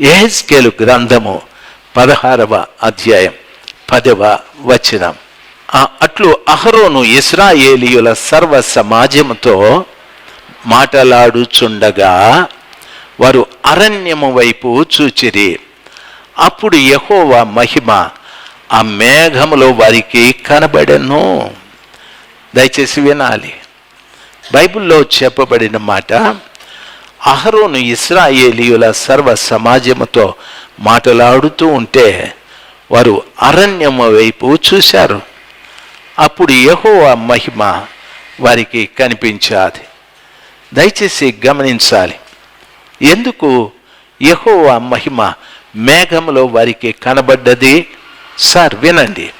ఏహెస్కేలు గ్రంథము పదహారవ అధ్యాయం పదవ వచనం. ఆ అట్లు అహరోను ఇస్రాయేలీయుల సర్వ సమాజముతో మాటలాడుచుండగా వారు అరణ్యము వైపు చూచిరి. అప్పుడు యహోవా మహిమ ఆ మేఘములో వారికి కనబడను. దయచేసి వినాలి. బైబిల్లో చెప్పబడిన మాట అహరోను ఇస్రాయేలీయుల సర్వ సమాజముతో మాట్లాడుతూ ఉంటే వారు అరణ్యము వైపు చూశారు. అప్పుడు యహో మహిమ వారికి కనిపించాది. దయచేసి గమనించాలి. ఎందుకు యహో మహిమ మేఘములో వారికి కనబడ్డది? సార్ వినండి.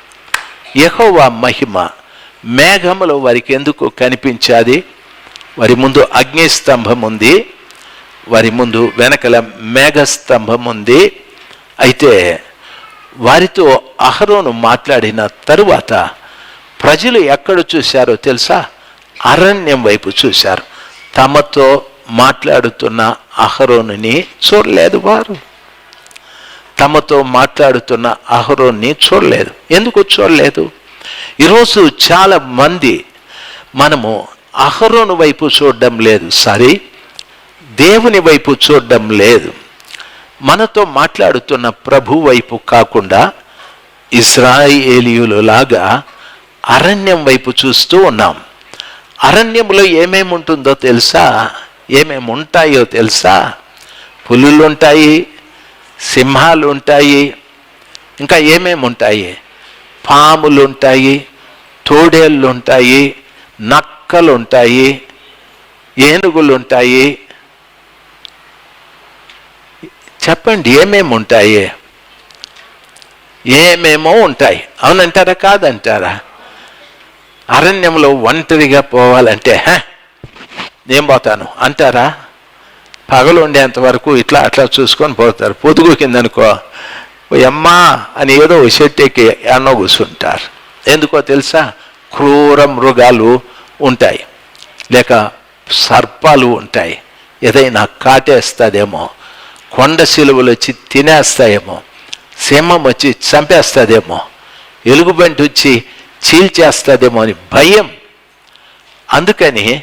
యహోవా మహిమ మేఘములో వారికి ఎందుకు కనిపించాది? వారి ముందు అగ్నిస్తంభం ఉంది. వారి ముందు వెనకల మేఘస్తంభం ఉంది అయితే వారితో అహరోను మాట్లాడిన తరువాత ప్రజలు ఎక్కడ చూశారో తెలుసా? అరణ్యం వైపు చూశారు. తమతో మాట్లాడుతున్న అహరోనుని చూడలేదు వారు. తమతో మాట్లాడుతున్న అహరోన్ని చూడలేదు. ఎందుకు చూడలేదు? ఈరోజు చాలా మంది మనము అహరోను వైపు చూడడం లేదు. సరే దేవుని వైపు చూడడం లేదు. మనతో మాట్లాడుతున్న ప్రభు వైపు కాకుండా ఇస్రాయేలీయులు లాగా అరణ్యం వైపు చూస్తూ ఉన్నాం. అరణ్యంలో ఏమేమి ఉంటుందో తెలుసా? ఏమేమి ఉంటాయో తెలుసా? పులులు ఉంటాయి సింహాలు ఉంటాయి ఇంకా ఏమేమి ఉంటాయి? పాములు ఉంటాయి తోడేళ్ళు ఉంటాయి నక్కలు ఉంటాయి ఏనుగులు ఉంటాయి చెప్పండి ఏమేమి ఉంటాయి? ఏమేమో ఉంటాయి. అవునంటారా కాదంటారా? అరణ్యంలో ఒంటరిగా పోవాలంటే "హ, నేను పోతాను? అంటారా? పగలు ఉండేంత వరకు ఇట్లా అట్లా చూసుకొని పోతారు. పొదుగు కిందనుకో అమ్మా అని ఏదో చెట్టుకి ఎన్నో కూర్చుంటారు ఎందుకో తెలుసా? క్రూర మృగాలు ఉంటాయి. లేక సర్పాలు ఉంటాయి. ఏదైనా కాటేస్తుందేమో. కొండ శిలువలు వచ్చి తినేస్తాయేమో సింహం వచ్చి చంపేస్తుందేమో ఎలుగుబంటి వచ్చి చీల్చేస్తుందేమో అని భయం. అందుకని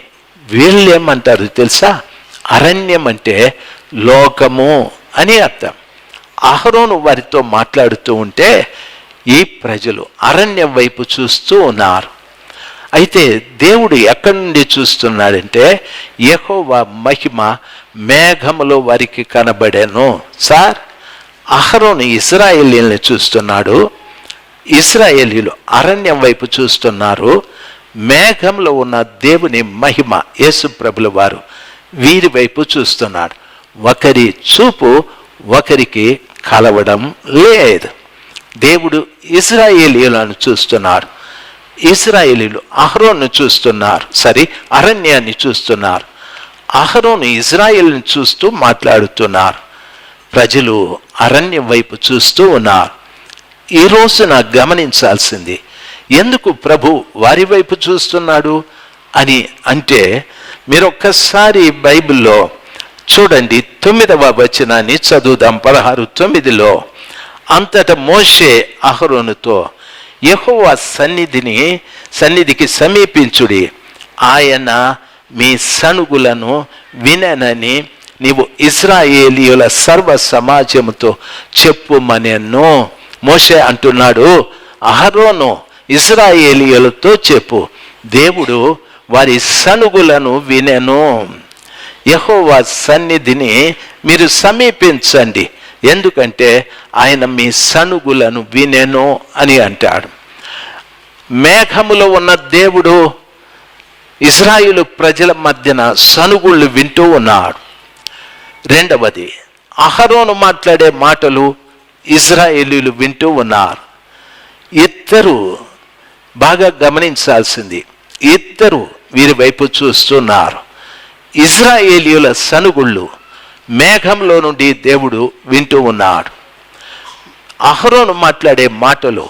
వీళ్ళు ఏమంటారు తెలుసా? అరణ్యం అంటే లోకము అని అర్థం. అహరోను వారితో మాట్లాడుతూ ఉంటే ఈ ప్రజలు అరణ్యం వైపు చూస్తూ ఉన్నారు. అయితే దేవుడు ఎక్కడి నుండి చూస్తున్నాడంటే యెహోవా మహిమ మేఘములో వారికి కనబడాను. సార్ అహరోను ఇస్రాయేలీల్ని చూస్తున్నాడు. ఇస్రాయేలీలు అరణ్యం వైపు చూస్తున్నారు. మేఘంలో ఉన్న దేవుని మహిమ యేసుప్రభుల వారు వీరి వైపు చూస్తున్నాడు. ఒకరి చూపు ఒకరికి కలవడం లేదు. దేవుడు ఇస్రాయేలీలను చూస్తున్నారు. ఇస్రాయేలీలు అహ్రోన్ను చూస్తున్నారు. సరే అరణ్యాన్ని చూస్తున్నారు. అహరోను ఇజ్రాయెల్ని చూస్తూ మాట్లాడుతున్నారు. ప్రజలు అరణ్యం వైపు చూస్తూ ఉన్నారు. ఈ రోజున గమనించాల్సింది ఎందుకు ప్రభు వారి వైపు చూస్తున్నాడు అని అంటే మీరు ఒక్కసారి బైబిల్లో చూడండి తొమ్మిదవ వచనాన్ని చదువుదాం పదహారు తొమ్మిదిలో. అంతట మోషే అహరోనుతో యెహోవా సన్నిధిని సన్నిధికి సమీపించుడి ఆయన మీ సణుగులను విననని నీవు ఇస్రాయేలీయుల సర్వ సమాజముతో చెప్పుమనెను. మోషే అంటున్నాడు అహరోను ఇజ్రాయేలీయులతో చెప్పు. దేవుడు వారి సనుగులను వినెను. యహోవా సన్నిధిని మీరు సమీపించండి. ఎందుకంటే ఆయన మీ సనుగులను వినెను అని అంటాడు. మేఘములో ఉన్న దేవుడు ఇజ్రాయిలు ప్రజల మధ్యన సనుగుళ్ళు వింటూ ఉన్నాడు. రెండవది అహరోను మాట్లాడే మాటలు ఇజ్రాయేలీలు వింటూ ఉన్నారు. ఇద్దరు బాగా గమనించాల్సింది. ఇద్దరు వీరి వైపు చూస్తున్నారు. ఇజ్రాయేలీయుల సనుగుళ్ళు మేఘంలో నుండి దేవుడు వింటూ ఉన్నాడు. అహరోను మాట్లాడే మాటలు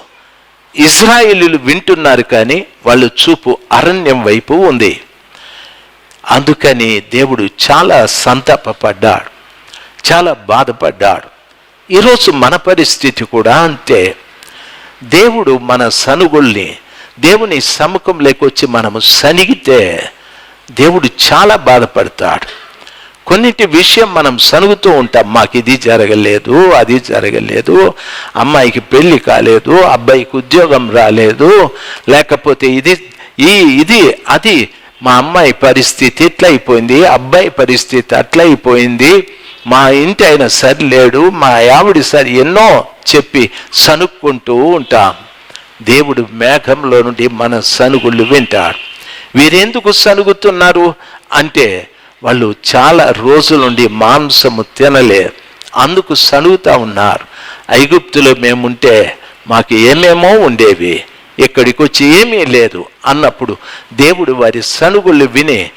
ఇజ్రాయిలీలు వింటున్నారు కానీ వాళ్ళు చూపు అరణ్యం వైపు ఉంది. అందుకని దేవుడు చాలా సంతాపపడ్డాడు. చాలా బాధపడ్డాడు. ఈరోజు మన పరిస్థితి కూడా అంతే. దేవుడు మన సనుగుల్ని దేవుని సముఖం లేకొచ్చి మనము సనిగితే దేవుడు చాలా బాధపడతాడు. కొన్నిటి విషయం మనం సనుగుతూ ఉంటాం. మాకు ఇది జరగలేదు అది జరగలేదు అమ్మాయికి పెళ్ళి కాలేదు అబ్బాయికి ఉద్యోగం రాలేదు లేకపోతే ఇది ఈ ఇది అది మా అమ్మాయి పరిస్థితి ఇట్లా అయిపోయింది అబ్బాయి పరిస్థితి అట్లయిపోయింది మా ఇంటి ఆయన సరి లేడు మా ఆవిడ సరి ఎన్నో చెప్పి సనుక్కుంటూ ఉంటాం. దేవుడు మేఘంలో నుండి మన సనుగుళ్ళు వింటాడు. వీరెందుకు సనుగుతున్నారు? అంటే వాళ్ళు చాలా రోజుల నుండి మాంసము తినలే. అందుకు సనుగుతా ఉన్నారు. ఐగుప్తులో మేముంటే మాకు ఏమేమో ఉండేవి. ఇక్కడికి వచ్చి ఏమీ లేదు. అన్నప్పుడు దేవుడు వారి సనుగుళ్ళు విని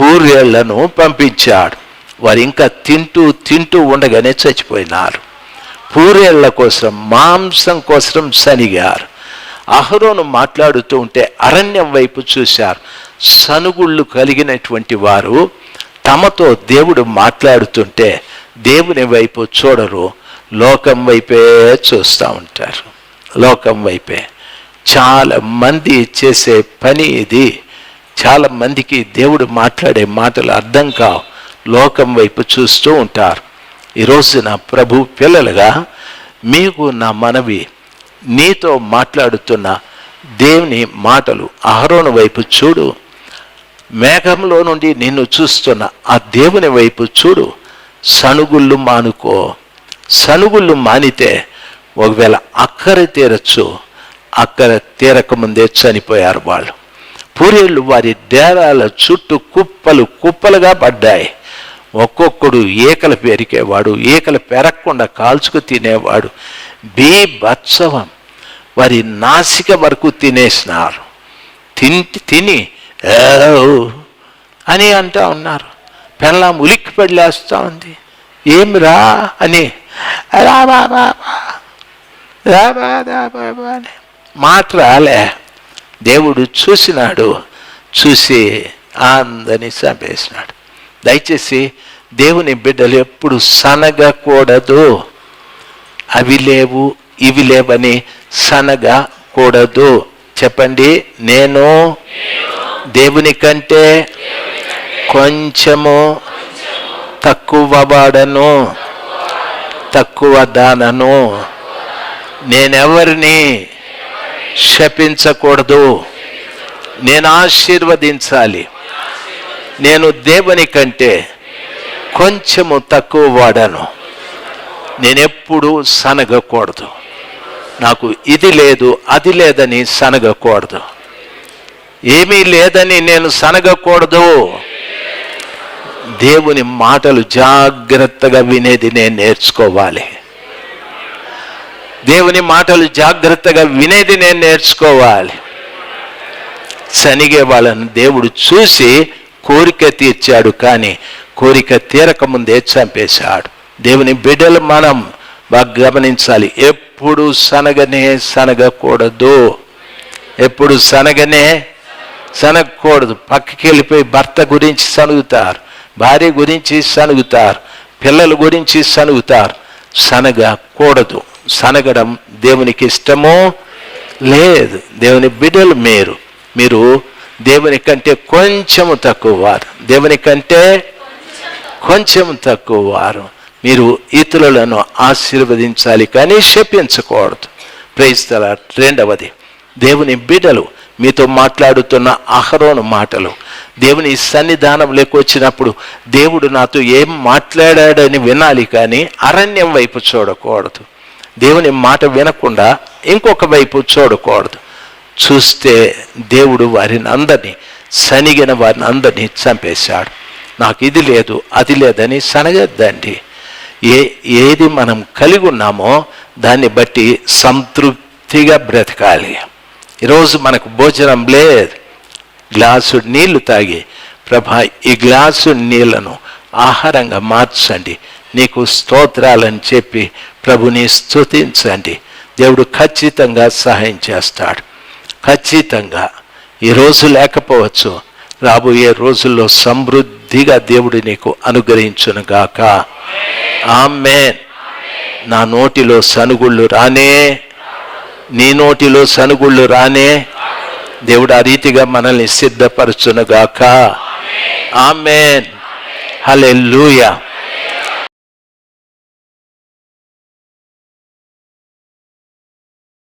పూర్యేళ్ళను పంపించాడు. వారు ఇంకా తింటూ తింటూ ఉండగానే చచ్చిపోయినారు. పూరేళ్ళ కోసం మాంసం కోసం సనిగారు అహరోను మాట్లాడుతూ ఉంటే అరణ్యం వైపు చూశారు. సనుగుళ్ళు కలిగినటువంటి వారు తమతో దేవుడు మాట్లాడుతుంటే దేవుని వైపు చూడరు లోకం వైపే చూస్తూ ఉంటారు. లోకం వైపే. చాలా మంది చేసే పని ఇది. చాలా మందికి దేవుడు మాట్లాడే మాటలు అర్థం కావు. లోకం వైపు చూస్తూ ఉంటారు. ఈరోజు నా ప్రభు పిల్లలుగా మీకు నా మనవి నీతో మాట్లాడుతున్న దేవుని మాటలు అహరోను వైపు చూడు. మేఘంలో నుండి నిన్ను చూస్తున్న ఆ దేవుని వైపు చూడు. సనుగుళ్ళు మానుకో. సనుగుళ్ళు మానితే ఒకవేళ అక్కర తీరచ్చు. అక్కర తీరక ముందే చనిపోయారు వాళ్ళు. పూరేళ్ళు వారి డేరాల చుట్టూ కుప్పలు కుప్పలుగా పడ్డాయి. ఒక్కొక్కడు ఏకలు పెరికేవాడు ఏకలు పెరగకుండా కాల్చుకు తినేవాడు. బీభత్సవం వారి నాసిక వరకు తినేసినారు. తిని తిని అని అంటూ ఉన్నారు. పెళ్ళాం ఉలిక్కి పడిలేస్తూ ఉంది. ఏం రా అని. రాబా బా రాబా రాబా రా అని. మాట రాలే. దేవుడు చూసినాడు. చూసి అందని చంపేసినాడు. దయచేసి దేవుని బిడ్డలు ఎప్పుడు సనగకూడదు. అవి లేవు ఇవి లేవని సనగకూడదు. చెప్పండి నేను దేవుని కంటే కొంచెము తక్కువ వాడను తక్కువ దానను. నేనెవరిని శపించకూడదు. నేను ఆశీర్వదించాలి. నేను దేవుని కంటే కొంచెము తక్కువ వాడాను. నేనెప్పుడు సనగకూడదు. నాకు ఇది లేదు అది లేదని సనగకూడదు. ఏమీ లేదని నేను సనగకూడదు. దేవుని మాటలు జాగ్రత్తగా వినేది నేను నేర్చుకోవాలి. దేవుని మాటలు జాగ్రత్తగా వినేది నేను నేర్చుకోవాలి. చనిగే వాళ్ళని దేవుడు చూసి కోరిక తీర్చాడు కానీ కోరిక తీరక ముందే చంపేశాడు. దేవుని బిడ్డలు మనం బాగా గమనించాలి. ఎప్పుడు సనగనే సనగకూడదు. ఎప్పుడు సనగనే సనగకూడదు. పక్కకి వెళ్ళిపోయి భర్త గురించి సనుగుతారు. భార్య గురించి సనుగుతారు. పిల్లల గురించి సనుగుతారు. సనగకూడదు. సనగడం దేవునికి ఇష్టమో లేదు. దేవుని బిడ్డలు మీరు. మీరు దేవుని కంటే కొంచెము తక్కువ వారు. దేవుని కంటే కొంచెం తక్కువ వారు. మీరు ఇతరులను ఆశీర్వదించాలి కానీ శపించకూడదు. ప్రేస్తల రెండవది దేవుని బిడ్డలు మీతో మాట్లాడుతున్న అహరోను మాటలు. దేవుని సన్నిధానం వచ్చినప్పుడు దేవుడు నాతో ఏం మాట్లాడాడని వినాలి కానీ అరణ్యం వైపు చూడకూడదు. దేవుని మాట వినకుండా ఇంకొక వైపు చూడకూడదు. చూస్తే దేవుడు వారిని అందరినీ సనిగిన వారిని అందరినీ చంపేశాడు. నాకు ఇది లేదు అది లేదని సనగద్దండి. ఏ ఏది మనం కలిగి ఉన్నామో దాన్ని బట్టి సంతృప్తిగా బ్రతకాలి. ఈరోజు మనకు భోజనం లేదు. గ్లాసు నీళ్ళు తాగి ప్రభా ఈ గ్లాసు నీళ్ళను ఆహారంగా మార్చండి. నీకు స్తోత్రాలని చెప్పి ప్రభుని స్తుతించండి. దేవుడు ఖచ్చితంగా సహాయం చేస్తాడు. ఖచ్చితంగా. ఈ రోజు లేకపోవచ్చు. రాబోయే రోజుల్లో సమృద్ధిగా దేవుడు నీకు అనుగ్రహించునుగాక ఆమెన్. నా నోటిలో సనుగుళ్ళు రానే. నీ నోటిలో సనుగుళ్ళు రానే. దేవుడు ఆ రీతిగా మనల్ని సిద్ధపరచునుగాక. ఆమెన్. హలెల్లుయా.